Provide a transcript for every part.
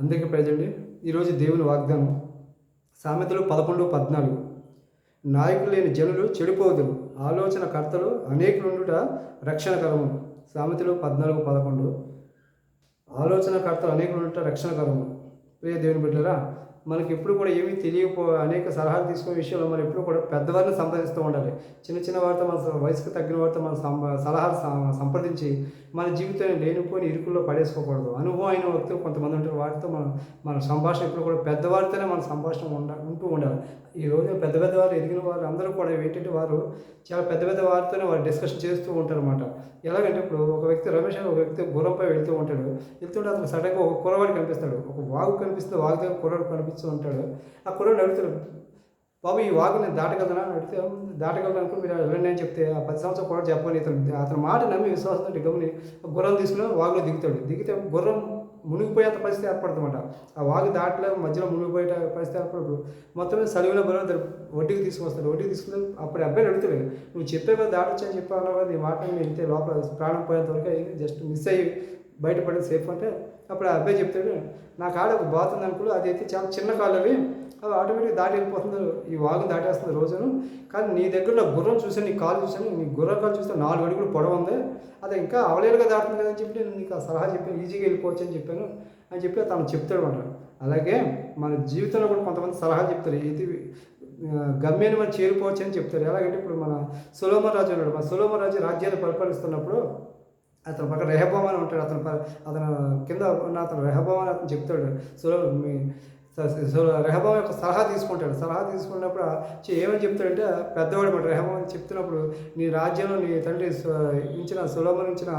అందరికీ ప్రజండి ఈరోజు దేవుని వాగ్దానం సామెతలు పదకొండు పద్నాలుగు. నాయకులు లేని జనులు చెడిపోదురు ఆలోచన కర్తలు అనేకులుండుట రక్షణకరము. సామెతలు పద్నాలుగు పదకొండు. ఆలోచన కర్తలు అనేకులుండుట రక్షణకరము. ప్రియ దేవుని బిడ్డరా మనకి ఎప్పుడు కూడా ఏమీ తెలియకపో అనేక సలహాలు తీసుకునే విషయంలో మనం ఎప్పుడు కూడా పెద్దవారిని సంప్రదిస్తూ ఉండాలి. చిన్న చిన్న వారితో మన వయసుకు తగ్గిన వారితో మన సం- సలహాలు సంప్రదించి మన జీవితాన్ని లేనిపోని ఇరుకుల్లో పడేసుకోకూడదు. అనుభవం అయిన వ్యక్తులు కొంతమంది ఉంటారు. వారితో మనం మన సంభాషణ ఎప్పుడు కూడా పెద్దవారితోనే మన సంభాషణ ఉండ ఉంటూ ఉండాలి. ఈ రోజు పెద్ద పెద్ద వారు ఎదిగిన వారు అందరూ కూడా ఏంటంటే వారు చాలా పెద్ద పెద్ద వారితోనే వారు డిస్కషన్ చేస్తూ ఉంటారు అనమాట ఎలాగంటే ఇప్పుడు ఒక వ్యక్తి రమేష్ ఒక వ్యక్తి గుర్రంపై వెళ్తూ ఉంటాడు. వెళ్తుంటే అతను సడన్గా ఒక కుర్రవాడు కనిపిస్తాడు. ఒక వాగు కనిపిస్తుంది. వాగు దగ్గర కుర్రాడు వస్తూ ఉంటాడు. ఆ కుర్రాడు అడుగుతాడు బాబు ఈ వాగు నేను దాటగలనా? అని అడిగితే దాటగలను అనుకుని మీరు వెళ్ళండి అని చెప్తే ఆ పది సంవత్సరం కూడా చెప్పని ఇతను అతని మాట నమ్మి విశ్వాసంతో గమని గుర్రం తీసుకుని వాగులో దిగుతాడు. దిగితే గుర్రం మునిగిపోయేంత పరిస్థితి ఏర్పడుతుందన్నమాట. ఆ వాగు దాటిలో మధ్యలో మునిగిపోయే పరిస్థితి ఏర్పడదు. మొత్తం మీద సలివిన బలం వడ్డీకి తీసుకొస్తాడు. వడ్డీకి తీసుకుని అప్పుడు అబ్బాయి అడుగుతాడు నువ్వు చెప్పే కదా దాటొచ్చని చెప్పాను కదా నీ మాట నేను ఇంతే లోపల ప్రాణం పోయేంత వరకు జస్ట్ మిస్ అయ్యి బయటపడేది సేఫ్ అంటే అప్పుడు ఆ అబ్బాయి చెప్తాడు నా కాడ ఒక బాత్ ఉంది అనుకో అది అయితే చాలా చిన్న కాళ్ళు అవి అది ఆటోమేటిక్ దాటి వెళ్ళిపోతుంది ఈ వాగు దాటేస్తుంది రోజును. కానీ నీ దగ్గరలో గుర్రం చూసాను నీ కాలు చూసాను నీ గుర్రం కాలు చూస్తే నాలుగు అడుగులు పొడవు ఉంది. అది ఇంకా అవలేలుగా దాటుతుంది కదా అని చెప్పి నేను నీకు ఆ సలహా చెప్పాను ఈజీగా వెళ్ళిపోవచ్చు అని చెప్పాను. అని చెప్పి తను చెప్తాడు అన్నమాట. అలాగే మన జీవితంలో కూడా కొంతమంది సలహా చెప్తారు ఇది గమ్యాన్ని మనం చేరుకోవచ్చు అని చెప్తారు. ఎలాగంటే ఇప్పుడు మన సులోమ రాజు ఉన్నాడు మన సులోమ రాజు రాజ్యాన్ని పరిపాలిస్తున్నప్పుడు అతను పక్కన రెహబామ్ అని ఉంటాడు. అతను ప- అతను కింద ఉన్న అతను రెహబామ్ అని అతను చెప్తాడు సో మీ రెహబాం యొక్క సలహా తీసుకుంటాడు. సలహా తీసుకున్నప్పుడు ఏమని చెప్తాడంటే పెద్దవాడు మన రెహబాం అని చెప్తున్నప్పుడు నీ రాజ్యంలో నీ తండ్రి ఇచ్చిన సులభం ఇచ్చిన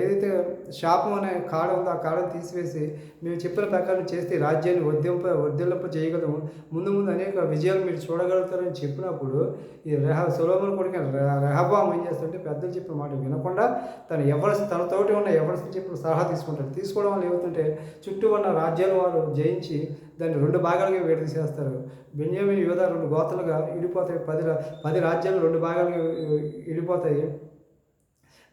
ఏదైతే శాపం అనే కాడ ఉందో ఆ కాడను తీసివేసి మేము చెప్పిన ప్రకారం చేస్తే రాజ్యాన్ని వర్ధింప వర్ధిల్లింప చేయగలము. ముందు ముందు అనేక విజయాలు మీరు చూడగలుగుతారని చెప్పినప్పుడు ఈ రెహ సులభం కొడుకు రెహబాం ఏం చేస్తుంటే పెద్దలు చెప్పిన మాట వినకుండా తను ఎవరి తనతోటి ఉన్న ఎవరి చెప్పిన సలహా తీసుకుంటాడు. తీసుకోవడం వల్ల ఏమవుతుంటే చుట్టూ ఉన్న రాజ్యాల వారు జయించి దాన్ని రెండు భాగాలుగా విడదీసేస్తారు. బెన్యామిన్ యోధ రెండు గోతలుగా విడిపోతాయి. పది పది రాజ్యాలు రెండు భాగాలుగా విడిపోతాయి.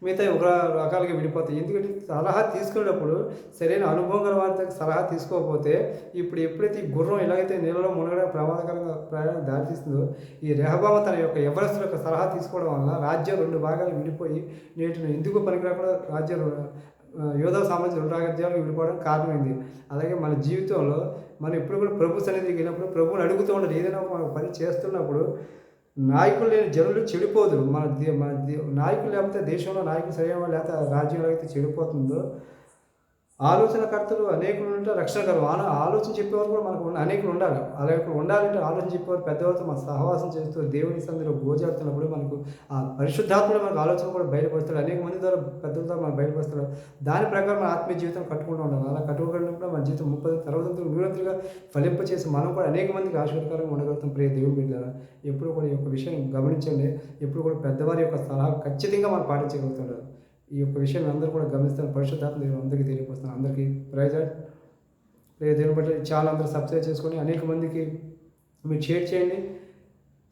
మిగతా ఒక రకాలుగా విడిపోతాయి. ఎందుకంటే సలహా తీసుకునేటప్పుడు సరైన అనుభవం గల వారి సలహా తీసుకోకపోతే ఇప్పుడు ఎప్పుడైతే ఈ గుర్రం ఎలాగైతే నీళ్ళలో మునగడం ప్రమాదకరంగా ప్రయాణం దారితీస్తుందో ఈ రెహబామ తన యొక్క ఎవరెస్ట్ యొక్క సలహా తీసుకోవడం వల్ల రాజ్యం రెండు భాగాలు విడిపోయి నేటిని ఎందుకు పనికిరాకుండా రాజ్యం యోధా సామ్రాజ్యం రెండు రాజ్యాలు విడిపోవడం కారణమైంది. అలాగే మన జీవితంలో మనం ఎప్పుడు కూడా ప్రభు సన్నిధికి వెళ్ళినప్పుడు ప్రభువుని అడుగుతూ ఉండాలి. ఏదైనా మనం పని చేస్తున్నప్పుడు నాయకులు లేని జనులు చెడిపోదురు. మన దే- మన దే- నాయకులు లేకపోతే దేశంలో నాయకులు సరైన లేకపోతే రాజ్యంలో అయితే చెడిపోతుందో ఆలోచనకర్తలు అనేకులు ఉంటారు రక్షణకర్తలు ఆన ఆలోచన చెప్పేవారు కూడా మనకు అనేకులు ఉండాలి. అలా ఉండాలంటే ఆలోచన చెప్పేవారు పెద్దవారితో మన సహవాసం చేస్తూ దేవుని సందులో గోజాడుతున్నప్పుడు మనకు ఆ పరిశుద్ధాత్మలో మనకు ఆలోచన కూడా బయటపరుస్తాడు అనేక మంది ద్వారా పెద్దల ద్వారా మనకు బయటపరుస్తాడు దాని ప్రకారం మన ఆత్మీయ జీవితం కట్టుకుంటూ ఉండాలి. అలా కట్టుకున్నప్పుడు మన జీవితం ముప్పై తర్వాత నూరంతులుగా ఫలింప చేసి మనం కూడా అనేక మందికి ఆశీర్వదకరంగా ఉండగలుగుతాం. ప్రియ దేవుని బిడ్డారా ఎప్పుడు కూడా ఈ యొక్క విషయం గమనించండి. ఎప్పుడు కూడా పెద్దవారి యొక్క సలహా ఖచ్చితంగా మనం పాటించగలుగుతాడు ఈ యొక్క విషయం అందరూ కూడా గమనిస్తాను పరిశుద్ధాత్మ దేవుడు అందరికీ తెలియపరుస్తాను అందరికీ ప్రైజాడ్ ప్రియ దేవుని బట్టి చాలా అందరూ సబ్స్క్రైబ్ చేసుకొని అనేక మందికి మీరు షేర్ చేయండి.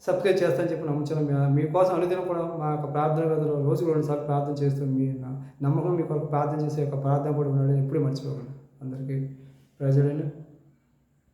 సబ్స్క్రైబ్ చేస్తానని చెప్పి నమ్ముతున్నాను మీకోసం అనుదినం కూడా మా యొక్క ప్రార్థన గదిలో రోజుకు రెండు సార్లు ప్రార్థన చేస్తూ మీ నమ్మకం మీ కొరకు ప్రార్థన చేసే యొక్క ప్రార్థన కూడా ఉన్నాడు ఎప్పుడూ మర్చిపోకండి. అందరికీ ప్రజలను